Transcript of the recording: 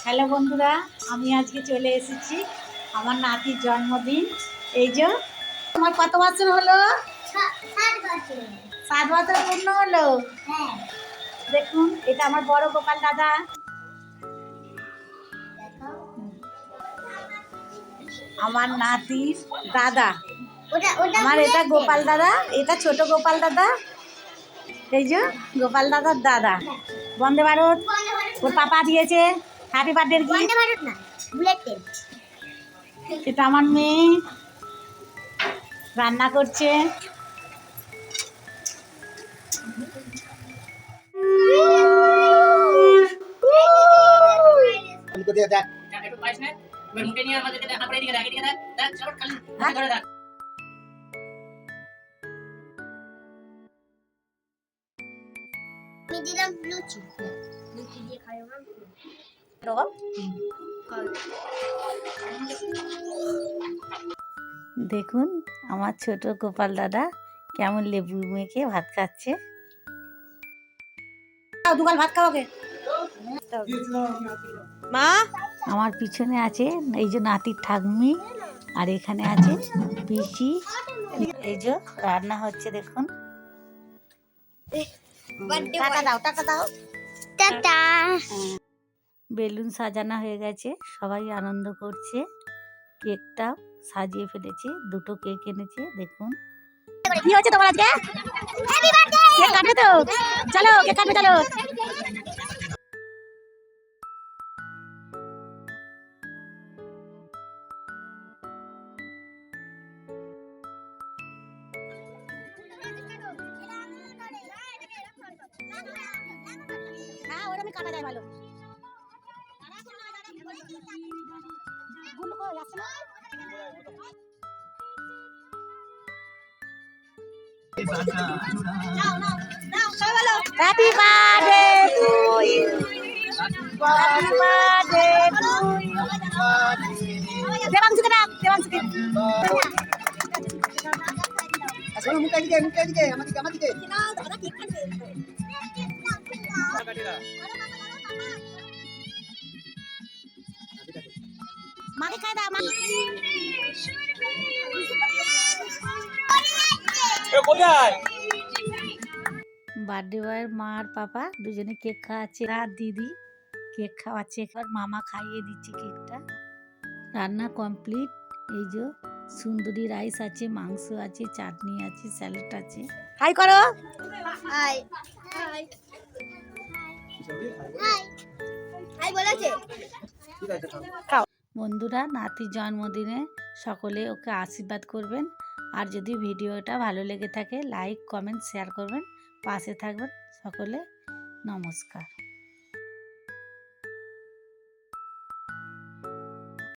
Hello বন্ধুরা, আমি আজকে চলে এসেছি আমার নাতির জন্মদিন। এই যে, তোমার কত বছর হলো? সাত বছর পূর্ণ হলো? দেখুন, এটা আমার বড় গোপাল দাদা। আমার নাতির দাদা। আমার এটা গোপাল দাদা, এটা ছোট গোপাল দাদা। এই যে, গোপাল দাদার দাদা। বন্দে ভারত। ওর পাপা দিয়েছে। হ্যাপি বার্থডে গিফট এটা আমার মেয়ে। রান্না করছে। আমি না? দিলাম লুচি লুচি দিয়ে খাই দেখুন আমার ছোট গোপাল দাদা কেমন লেবু মেখে ভাত খাচ্ছে। দুগাল ভাত খাওয়াকে মা? আমার পিছনে আছে এই যে নাতির ঠাকমি আর এখানে আছে পিসি। এই যে রান্না হচ্ছে দেখুন। টাকা দাও টাকা দাও। টাটা। বেলুন সাজানো হয়ে গেছে। সবাই আনন্দ করছে। কেকটা সাজিয়ে ফেলেছে। দুটো কেক এনেছে। দেখুন। কি হচ্ছে তোমার আজকে? কেক কাটবে তো? চলো কেক কাটবে চলো। হ্যাঁ কাটা যায় ভালো। গুলো কই আসছে না happy birthday to you happy birthday to you দেবাংশুকে ডাক দেবাংশুকে আসলে মুখে দিকে মুখে দিকে আমার দিকে আমার দিকে মাকে খাই দাও মা। বার্থডে বয়ের মা আর পাপা দুজনে কেক খাওয়াচ্ছে। আর দিদি কেক খাওয়াচ্ছে। এবার মামা খাইয়ে দিচ্ছে কেকটা। রান্না কমপ্লিট। এই যে সুন্দরী রাইস আছে মাংস আছে চাটনি আছে স্যালাড আছে। হাই করো। হাই। High high. হাই বলেছে। বন্ধুরা, নাতির জন্মদিনে সকলে ওকে আশীর্বাদ করবেন। আর যদি ভিডিওটা ভালো লেগে থাকে লাইক কমেন্ট শেয়ার করবেন। পাশে থাকবেন সকলে। নমস্কার।